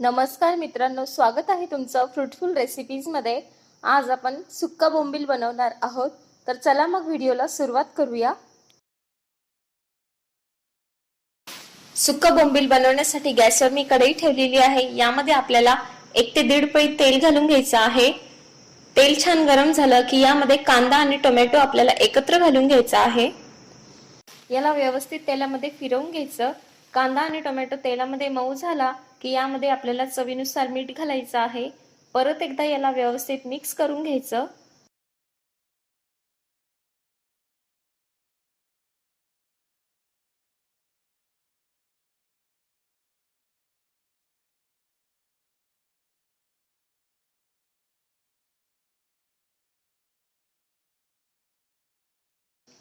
नमस्कार मित्रांनो स्वागत आहे तुमचं फ्रुटफुल रेसिपीजमध्ये आज आपण सुक्का बोंबील बनवणार आहोत. तर चला मग व्हिडिओला सुरुवात करूया. सुक्का बोंबील बनवण्यासाठी गॅसवर मी कढई ठेवलेली आहे. यामध्ये आपल्याला एक ते दीड पळी तेल घालून घ्यायचं आहे. तेल छान गरम झालं की यामध्ये कांदा आणि टोमॅटो आपल्याला एकत्र घालून घ्यायचा आहे. याला व्यवस्थित तेलामध्ये फिरवून घ्यायचं. कांदा आणि टोमॅटो तेलामध्ये मऊ झाला की यामध्ये आपल्याला चवीनुसार मीठ घालायचं आहे. परत एकदा याला व्यवस्थित मिक्स करून घ्यायचं.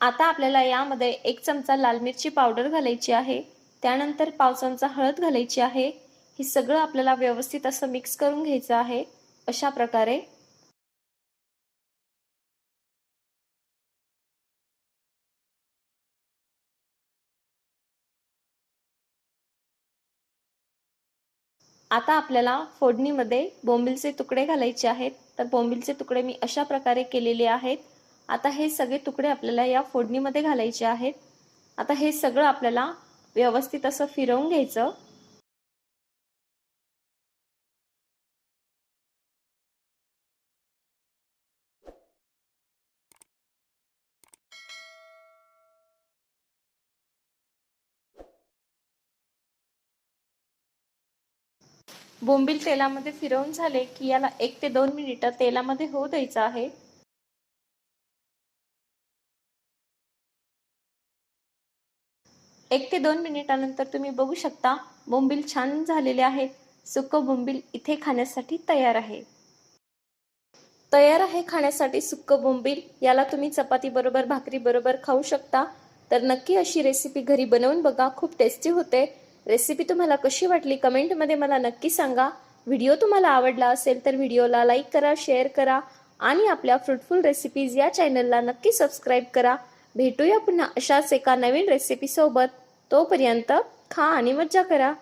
आता आपल्याला यामध्ये एक चमचा लाल मिरची पावडर घालायची आहे. त्यानंतर पाव चमचा हळद घालायची आहे. हे सगळं आपल्याला व्यवस्थित असं मिक्स करून घ्यायचं आहे. अशा प्रकारे. आता आपल्याला फोडणीमध्ये बोंबिलचे तुकडे घालायचे आहेत. तर बोंबिलचे तुकडे मी अशा प्रकारे केलेले आहेत. आता हे सगळे तुकडे आपल्याला या फोडणीमध्ये घालायचे आहेत. आता हे सगळं आपल्याला व्यवस्थित असं फिरवून घ्यायचं. बोंबील तेलामध्ये फिरवून झाले की याला एक ते दोन मिनिटं तेलामध्ये होऊ द्यायचं आहे. एक ते दोन मिनिटानंतर तुम्ही बघू शकता बोंबील छान झालेले आहेत. सुकं बोंबील इथे खाण्यासाठी तयार आहे. तयार आहे खाण्यासाठी सुक्क बोंबील याला तुम्ही चपाती बरोबर भाकरी बरोबर खाऊ शकता. तर नक्की अशी रेसिपी घरी बनवून बघा खूप टेस्टी होते. रेसिपी तुम्हाला कशी वाटली? कमेंटमध्ये मला नक्की सांगा. व्हिडिओ तुम्हाला आवडला असेल तर व्हिडिओला लाईक करा शेअर करा आणि आपल्या फ्रुटफुल रेसिपीज या चॅनलला नक्की सबस्क्राईब करा. भेटूया पुन्हा अशाच एका नवीन रेसिपीसोबत तोपर्यंत खा आणि मज्जा करा.